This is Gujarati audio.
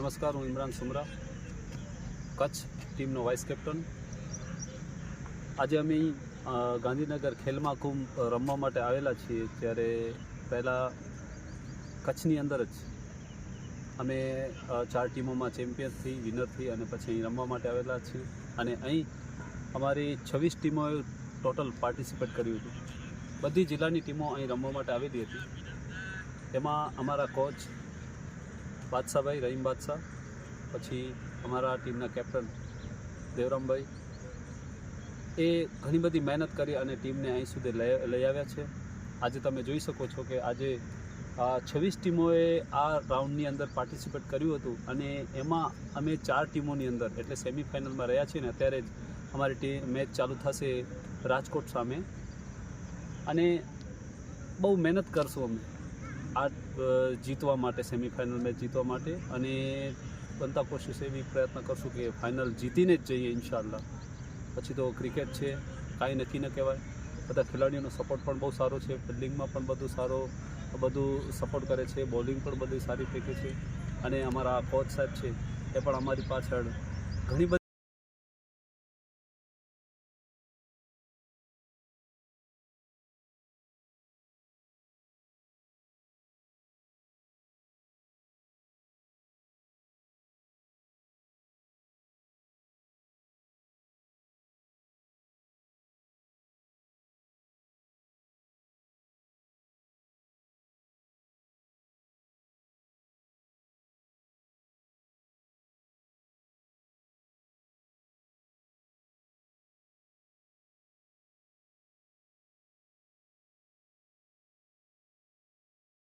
નમસ્કાર, હું ઇમરાન સુમરા, કચ્છ ટીમનો વાઇસ કેપ્ટન આજે અમે ગાંધીનગર ખેલ મહાકુંભ રમવા માટે આવેલા છીએ ત્યારે પહેલાં કચ્છની અંદર જ અમે ચાર ટીમોમાં ચેમ્પિયન થઈ વિનર થઈ અને પછી અહીં રમવા માટે આવેલા છીએ. અને અહીં અમારી છવ્વીસ ટીમોએ ટોટલ પાર્ટિસિપેટ કર્યું હતું. બધી જિલ્લાની ટીમો અહીં રમવા માટે આવેલી હતી. એમાં અમારા કોચ બાદશાહભાઈ, રહીમ બાદશાહ, પછી અમારા ટીમના કેપ્ટન દેવરામભાઈ. એ ઘણી બધી મહેનત કરી અને ટીમને અહીં સુધી લઈ આવ્યા છે. આજે તમે જોઈ શકો છો કે આજે છવ્વીસ ટીમોએ આ રાઉન્ડની અંદર પાર્ટિસિપેટ કર્યું હતું અને એમાં અમે ચાર ટીમોની અંદર, એટલે સેમિફાઇનલમાં રહ્યા છીએ ને અત્યારે જ અમારી ટીમ, મેચ ચાલુ થશે રાજકોટ સામે. અને બહુ મહેનત કરશું અમે. આ જીતવા માટે સેમિફાઇનલ મેચ જીતવા માટે અને બનતા કોશિશ એવી પ્રયત્ન કરશું કે ફાઇનલ જીતીને જ જઈએ ઇન્શાલ્લાહ પછી તો ક્રિકેટ છે, કાંઈ નક્કી ન કહેવાય. બધા ખેલાડીઓનો સપોર્ટ પણ બહુ સારો છે ફિલ્ડિંગમાં પણ બધું સારો, બધું સપોર્ટ કરે છે બોલિંગ પણ બધી સારી ફેંકે છે. અને અમારા કોચ સાહેબ છે, એ પણ અમારી પાછળ ઘણી બધી